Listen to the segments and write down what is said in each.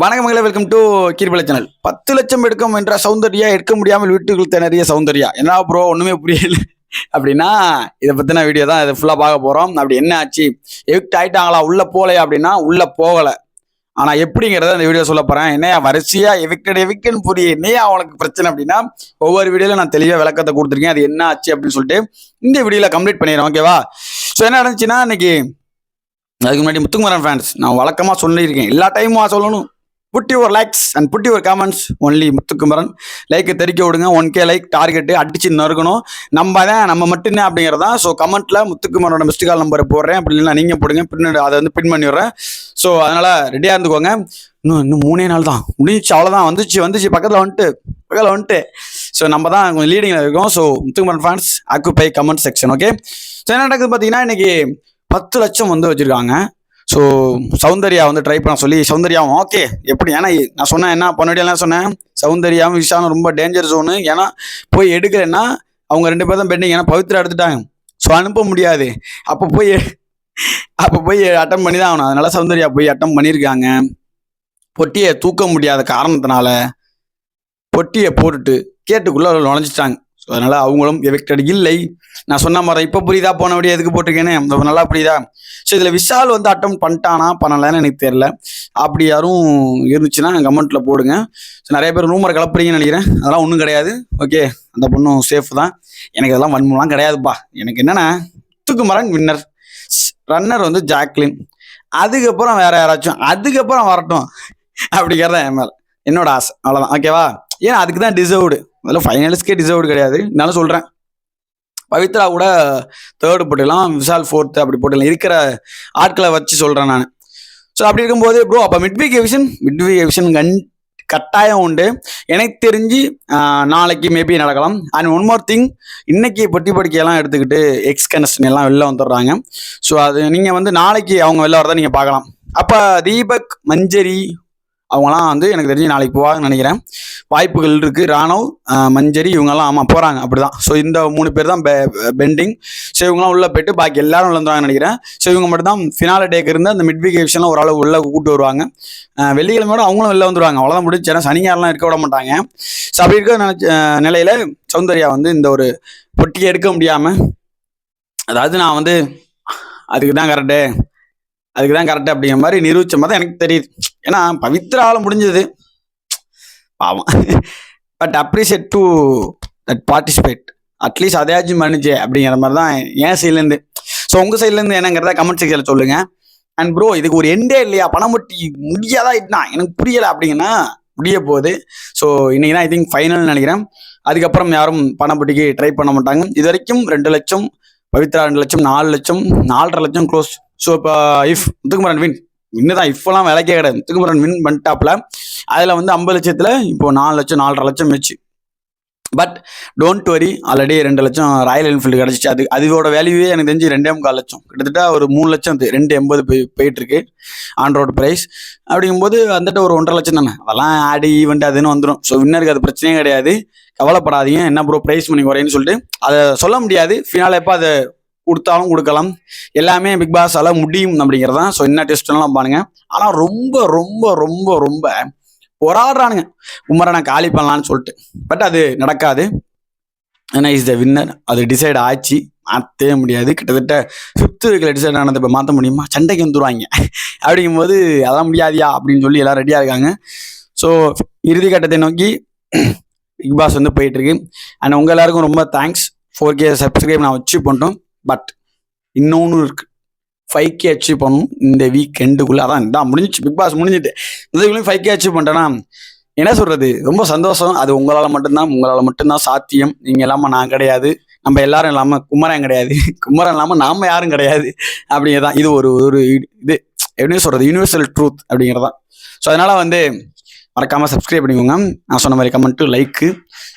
வணக்கம் மகளே welcome to கீர்பலை channel பத்து லட்சம் எடுக்கும் என்ற சௌந்தர்யா எடுக்க முடியாமல் வீட்டுக்குள் திணறிய சௌந்தர்யா. என்ன ப்ரோ ஒண்ணுமே புரியல. அப்படின்னா இதை பத்தின வீடியோ தான் இதை ஃபுல்லா பார்க்க போறோம். அப்படி என்ன ஆச்சு? எவிக்ட் ஆயிட்டாங்களா? உள்ள போகலையா? அப்படின்னா உள்ள போகல. ஆனா எப்படிங்கிறத இந்த வீடியோ சொல்ல போறேன். என்னையா வரிசையா எவிக்டட் எவிக்டன் புரிய என்னையா அவனுக்கு பிரச்சனை அப்படின்னா ஒவ்வொரு வீடியோல நான் தெளிவா விளக்கத்தை கொடுத்துருக்கேன். அது என்ன ஆச்சு அப்படின்னு சொல்லிட்டு இந்த வீடியோல கம்ப்ளீட் பண்ணிடுறேன். ஓகேவா ஸோ என்ன நடந்துச்சுன்னா இன்னைக்கு அதுக்கு முன்னாடி முத்துக்குமரன் ஃபேன்ஸ் நான் வழக்கமாக சொல்லியிருக்கேன். எல்லா டைமும் சொல்லணும். Put your likes and put your comments only Muthukumaran. லைக்கை தெரிக்க விடுங்க. ஒன் கே லைக் டார்கெட்டு அடிச்சு நறுக்கணும். நம்ம தான் நம்ம மட்டும்தான் அப்படிங்கிறதா ஸோ கமெண்ட்ல முத்துக்குமரனோட மிஸ்டு கால் நம்பரை போடுறேன். அப்படி இல்லைன்னா நீங்கள் போடுங்க. பின்னாடி அதை வந்து பின் பண்ணிடுறேன். ஸோ அதனால ரெடியாக இருந்துக்கோங்க. இன்னும் இன்னும் மூணே நாள் தான். முடிஞ்சிச்சு. அவ்வளோதான் வந்துச்சு வந்துச்சு. பக்கத்தில் வந்துட்டு பக்கத்தில் வந்துட்டு. ஸோ நம்ம தான் கொஞ்சம் லீடிங்கில் இருக்கோம். So Muthukumaran fans occupy comment section okay so என்ன நடக்குது பார்த்தீங்கன்னா இன்னைக்கு பத்து லட்சம் வந்து வச்சுருக்காங்க. ஸோ சௌந்தர்யா வந்து ட்ரை பண்ண சொல்லி சௌந்தர்யாவும் ஓகே எப்படி? ஏன்னா நான் சொன்னேன் என்ன பண்ணடியெல்லாம் சொன்னேன்? சௌந்தர்யாவும் விஷாலும் ரொம்ப டேஞ்சர் ஜோனு ஏன்னா போய் எடுக்கலைன்னா அவங்க ரெண்டு பேரும் தான் பெண்டிங் ஏன்னா பவித்ரா எடுத்துட்டாங்க. ஸோ அனுப்ப முடியாது. அப்போ போய் அப்போ போய் அட்டம் பண்ணி தான் ஆகணும். அதனால சௌந்தர்யா போய் அட்டம் பண்ணியிருக்காங்க. பொட்டியை தூக்க முடியாத காரணத்தினால பொட்டியை போட்டுட்டு கேட்டுக்குள்ளே நுழைஞ்சிட்டாங்க. அதனால அவங்களும் எஃபெக்டட் இல்லை நான் சொன்ன மாதிரி இப்போ புரியுதா போன வழியா எதுக்கு போட்டிருக்கேன்னு? இந்த நல்லா புரியுதா? ஸோ இதில் விஷால் வந்து அட்டம் பண்ணிட்டானா பண்ணலைன்னு எனக்கு தெரியல. அப்படி யாரும் இருந்துச்சுன்னா கமெண்ட்டில் போடுங்க. ஸோ நிறைய பேர் ரூமரை கலப்புறீங்கன்னு நினைக்கிறேன். அதெல்லாம் ஒன்றும் கிடையாது. ஓகே அந்த பொண்ணும் சேஃப் தான். எனக்கு இதெல்லாம் வன்மலாம் கிடையாதுப்பா. எனக்கு என்னென்னா துக்குமரன் வின்னர் ரன்னர் வந்து ஜாக்லின். அதுக்கப்புறம் வேற யாராச்சும் அதுக்கப்புறம் வரட்டும். அப்படிங்கிறத என் மேல். என்னோட ஆசை. அவ்வளோதான் ஓகேவா ஏன்னா அதுக்கு தான் டிசர்வ்டு அதில் ஃபைனலிஸ்ட்கே டிசர்வ்டு கிடையாது. இருந்தாலும் சொல்கிறேன் பவித்ரா கூட தேர்டு போட்டுக்கலாம் விஷால் ஃபோர்த்து அப்படி போட்டுக்கலாம் இருக்கிற ஆட்களை வச்சு சொல்கிறேன் நான். ஸோ அப்படி இருக்கும்போது ப்ரோ அப்போ மிட்வீக் எவிஷன் மிட்வீக் எவிஷன் கண் கட்டாயம் உண்டு. எனக்கு தெரிஞ்சு நாளைக்கு மேபி நடக்கலாம். அண்ட் ஒன் மோர் திங் இன்னைக்கு பொட்டி படிக்கையெல்லாம் எடுத்துக்கிட்டு எக்ஸ் கனெக்ஷன் எல்லாம் வெளில வந்துடுறாங்க. ஸோ அது நீங்கள் வந்து நாளைக்கு அவங்க வெளில வரதை நீங்கள் பார்க்கலாம். அப்போ தீபக் மஞ்சரி அவங்களாம் வந்து எனக்கு தெரிஞ்சு நாளைக்கு போவாங்கன்னு நினைக்கிறேன். வாய்ப்புகள் இருக்குது ராணவ் மஞ்சரி இவங்கெல்லாம் ஆமாம் போகிறாங்க அப்படி தான் ஸோ இந்த மூணு பேர் தான் பெண்டிங் ஸோ இவங்கலாம் உள்ளே போயிட்டு பாக்கி எல்லாரும் உள்ள வந்துருவாங்கன்னு நினைக்கிறேன். ஸோ இவங்க மட்டும் தான் ஃபினால டேக்கு இருந்து அந்த மிட் வீக் எவிஷன்லாம் ஓரளவு உள்ளே கூப்பிட்டு வருவாங்க. வெள்ளிக்கிழமையோட அவங்களும் வெளில வந்துருவாங்க. அவ்வளோதான் முடிஞ்சு. ஏன்னா இருக்க விட மாட்டாங்க. ஸோ அப்படி இருக்க நினச்ச நிலையில் சௌந்தர்யா வந்து இந்த ஒரு பொட்டியை எடுக்க முடியாமல் அதாவது நான் வந்து அதுக்கு தான் கரெக்டு அதுக்கு தான் கரெக்டு அப்படிங்கிற மாதிரி நிரூபிச்ச மாதிரி எனக்கு தெரியுது. ஏன்னா பவித்ரால முடிஞ்சது. பாவம். But appreciate to that participate at least அதையாச்சும் பண்ணுச்சு அப்படிங்கிற மாதிரி தான் என் சைட்லேருந்து ஸோ உங்கள் சைட்லேருந்து என்னங்கிறத கமெண்ட் செக்ஷனில் சொல்லுங்கள் அண்ட் ப்ரோ இதுக்கு ஒரு எண்டே இல்லையா? பணமுட்டி முடியாதா இதுனா எனக்கு புரியலை அப்படிங்கன்னா முடிய போகுது. ஸோ இன்றைக்கி தான் ஐ திங்க் ஃபைனல்னு நினைக்கிறேன். அதுக்கப்புறம் யாரும் பணப்பட்டிக்கு ட்ரை பண்ண மாட்டாங்க. இது வரைக்கும் ரெண்டு லட்சம் பவித்ரா ரெண்டு லட்சம் நாலு லட்சம் நாலரை லட்சம் க்ளோஸ் ஸோ இப்போ இஃப் முத்துக்குமரன் வின் இன்னும் இப்போலாம் விலைக்கே கிடையாது. முத்துக்குமரன் வின் பண்ணிட்டாப்ல அதில் வந்து ஐம்பது லட்சத்தில் இப்போ நாலு லட்சம் நாலரை லட்சம் வச்சு பட் டோன்ட் வரி ஆல்ரெடி ரெண்டு லட்சம் ராயல் என்ஃபீல்டு கிடச்சிச்சு. அது அதோட வேல்யூவே எனக்கு தெரிஞ்சு ரெண்டே முக்கால் லட்சம். கிட்டத்தட்ட ஒரு மூணு லட்சம் ரெண்டு எண்பது போய் போயிட்டுருக்கு ஆண்ட்ரோட் ஆன் ரோடு ப்ரைஸ் அப்படிங்கும்போது வந்துட்டு ஒரு ஒன்றரை லட்சம் தானே. அதெல்லாம் ஆடி ஈவெண்ட் அதுன்னு வந்துடும் ஸோ வின்னருக்கு அது பிரச்சனையே கிடையாது. கவலைப்படாதீங்க. என்ன ப்ரோ ப்ரைஸ் பண்ணி குறையுன்னு சொல்லிட்டு அதை சொல்ல முடியாது. ஃபினால எப்போ அதை கொடுத்தாலும் கொடுக்கலாம். எல்லாமே பிக் பாஸால் முடியும் அப்படிங்கிறது. தான் ஸோ என்ன டெஸ்ட்லாம் பாருங்க. ஆனால் ரொம்ப ரொம்ப ரொம்ப ரொம்ப போராடுறானுங்க. உமரை நான் காலி பண்ணலான்னு சொல்லிட்டு. பட் அது நடக்காது. ஏன்னா இஸ் த வின்னர் அது டிசைட் ஆச்சு. மாற்றவே முடியாது. கிட்டத்தட்ட ஃபிஃப்த்து வீக்கில் டிசைட் ஆனது இப்போ மாற்ற முடியுமா? சண்டைக்கு வந்துருவாங்க. அப்படிங்கும்போது அதெல்லாம் முடியாதியா? அப்படின்னு சொல்லி எல்லாம் ரெடியாக இருக்காங்க. ஸோ இறுதி கட்டத்தை நோக்கி பிக் பாஸ் வந்து போயிட்டுருக்கு அண்ட் உங்கள் எல்லாருக்கும் ரொம்ப தேங்க்ஸ் ஃபோர் கே சப்ஸ்கிரைப் நான் வச்சு பண்ணிட்டோம் பட் இன்னொன்று இருக்கு. ஃபைவ் கே அச்சீவ் பண்ணணும் இந்த வீக் எண்டுக்குள்ளே அதான் தான் முடிஞ்சிச்சு. பிக் பாஸ் முடிஞ்சிட்டு. இதுக்குள்ளேயும் ஃபைவ் கே அச்சீவ் பண்ணிட்டேன்னா என்ன சொல்கிறது ரொம்ப சந்தோஷம். அது உங்களால் மட்டும்தான். உங்களால் மட்டும்தான் சாத்தியம். நீங்கள் இல்லாமல் நான் கிடையாது. நம்ம எல்லாரும் இல்லாமல் குமரன் கிடையாது. குமரன் இல்லாமல் நாம் யாரும் கிடையாது. அப்படிங்கிறதான் இது ஒரு ஒரு இது எப்படின்னு சொல்கிறது யூனிவர்சல் ட்ரூத் அப்படிங்கிறதான் ஸோ அதனால் வந்து மறக்காமல் சப்ஸ்கிரைப் பண்ணிக்கோங்க. நான் சொன்ன மாதிரி கமெண்ட்டு லைக்கு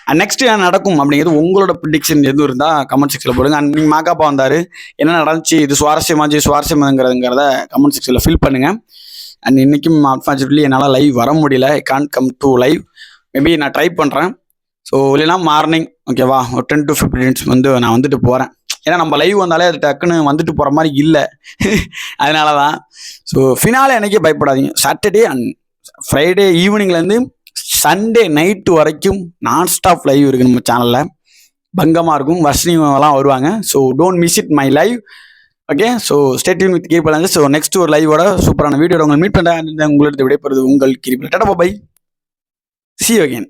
அண்ட் நெக்ஸ்ட் என்ன நடக்கும் அப்படிங்கிறது உங்களோட ப்ரிடிக்ஷன் எதுவும் இருந்தால் கமெண்ட் செக்ஷனில் போடுங்க. அண்ட் நீங்கள் மாக்காப்பா வந்தார் என்ன நடந்துச்சு இது சுவாரஸ்யமாச்சு சுவாரஸ்யமாங்கிறதுங்கிறத கமெண்ட் செக்ஷனில் ஃபில் பண்ணுங்க. அண்ட் இன்னைக்கும் அன்ஃபார்ச்சுனேட்லி என்னால் லைவ் வர முடியல. I can't come to live maybe நான் ட்ரை பண்ணுறேன் ஸோ இல்லைனா மார்னிங் ஓகேவா ஒரு டென் டு ஃபிஃப்டின் மினிட்ஸ் வந்து நான் வந்துட்டு போகிறேன் ஏன்னா நம்ம லைவ் வந்தாலே அது டக்குன்னு வந்துட்டு போகிற மாதிரி இல்லை. அதனால தான் ஸோ ஃபினாலே எனக்கே பயப்படாதீங்க. சாட்டர்டே அண்ட் ஃப்ரைடே ஈவினிங்லேருந்து சண்டே நைட்டு வரைக்கும் நான் ஸ்டாப் லைவ் இருக்குது நம்ம சேனலில் பங்கமாக இருக்கும். வர்ஷினிலாம் வருவாங்க. So don't miss it my live okay so stay tune with keep so next ஒரு லைவோட சூப்பரான வீடியோட உங்களை மீட் பண்ணுறேன் உங்களிடத்து விடைபெறுது உங்கள் கிரிபிள் டாடா பை சி அகேன்